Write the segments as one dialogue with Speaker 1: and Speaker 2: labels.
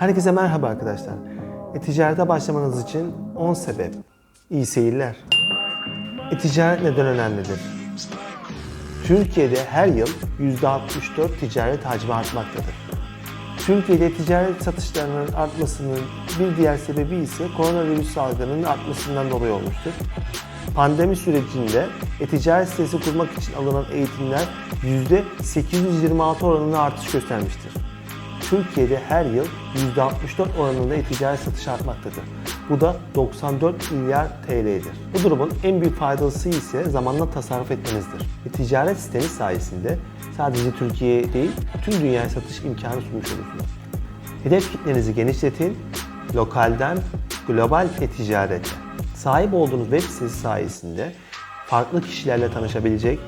Speaker 1: Herkese merhaba arkadaşlar. E-ticarete başlamanız için 10 sebep. İyi seyirler. E-ticaret neden önemlidir? Türkiye'de her yıl %64 ticaret hacmi artmaktadır. Türkiye'de ticaret satışlarının artmasının bir diğer sebebi ise koronavirüs salgınının artmasından dolayı olmuştur. Pandemi sürecinde e-ticaret sitesi kurmak için alınan eğitimler %826 oranında artış göstermiştir. Türkiye'de her yıl %64 oranında e-ticaret satışı artmaktadır. Bu da 94 milyar TL'dir. Bu durumun en büyük faydası ise zamanla tasarruf etmenizdir. E-ticaret siteniz sayesinde sadece Türkiye'ye değil, tüm dünyaya satış imkanı sunmuş olursunuz. Hedef kitlenizi genişletin, lokalden global e-ticarete. Sahip olduğunuz web sitesi sayesinde farklı kişilerle tanışabilecek,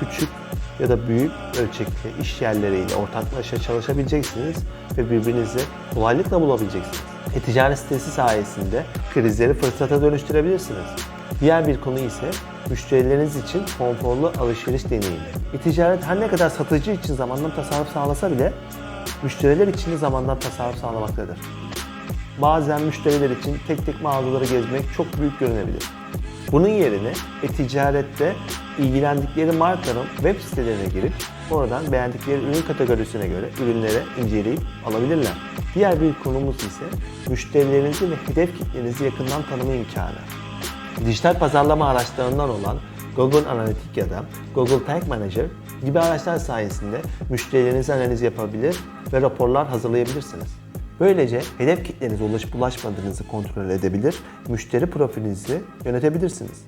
Speaker 1: küçük ya da büyük ölçekli iş yerleriyle ortaklaşa çalışabileceksiniz ve birbirinizi kolaylıkla bulabileceksiniz. E-ticaret sitesi sayesinde krizleri fırsata dönüştürebilirsiniz. Diğer bir konu ise müşterileriniz için konforlu alışveriş deneyimi. E-ticaret her ne kadar satıcı için zamandan tasarruf sağlasa bile müşteriler için de zamandan tasarruf sağlamaktadır. Bazen müşteriler için tek tek mağazaları gezmek çok büyük görünebilir. Bunun yerine e-ticarette ilgilendikleri markanın web sitelerine girip oradan beğendikleri ürün kategorisine göre ürünleri inceleyip alabilirler. Diğer bir konumuz ise müşterilerinizi ve hedef kitlenizi yakından tanıma imkanı. Dijital pazarlama araçlarından olan Google Analytics ya da Google Tag Manager gibi araçlar sayesinde müşterilerinizi analiz yapabilir ve raporlar hazırlayabilirsiniz. Böylece hedef kitlenize ulaşıp ulaşmadığınızı kontrol edebilir, müşteri profilinizi yönetebilirsiniz.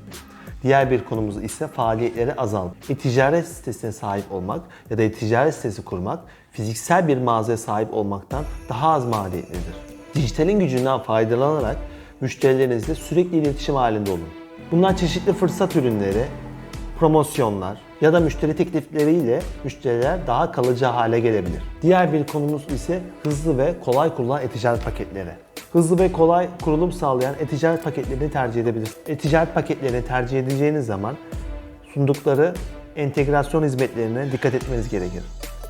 Speaker 1: Diğer bir konumuz ise faaliyetleri azaltmak. E-ticaret sitesine sahip olmak ya da e-ticaret sitesi kurmak fiziksel bir mağazaya sahip olmaktan daha az maliyetlidir. Dijitalin gücünden faydalanarak müşterilerinizle sürekli iletişim halinde olun. Bunlar çeşitli fırsat ürünleri, promosyonlar ya da müşteri teklifleriyle müşteriler daha kalıcı hale gelebilir. Diğer bir konumuz ise hızlı ve kolay kurulan e-ticaret paketleri. Hızlı ve kolay kurulum sağlayan e-ticaret paketlerini tercih edebilirsiniz. E-ticaret paketlerini tercih edeceğiniz zaman sundukları entegrasyon hizmetlerine dikkat etmeniz gerekir.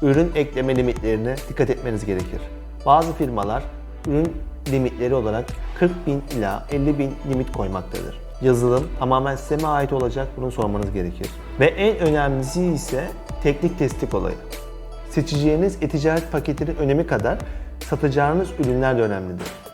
Speaker 1: Ürün ekleme limitlerine dikkat etmeniz gerekir. Bazı firmalar ürün limitleri olarak 40 bin ila 50 bin limit koymaktadır. Yazılım tamamen sisteme ait olacak bunu sormanız gerekir. Ve en önemlisi ise teknik destek olayı. Seçeceğiniz e-ticaret paketinin önemi kadar satacağınız ürünler de önemlidir.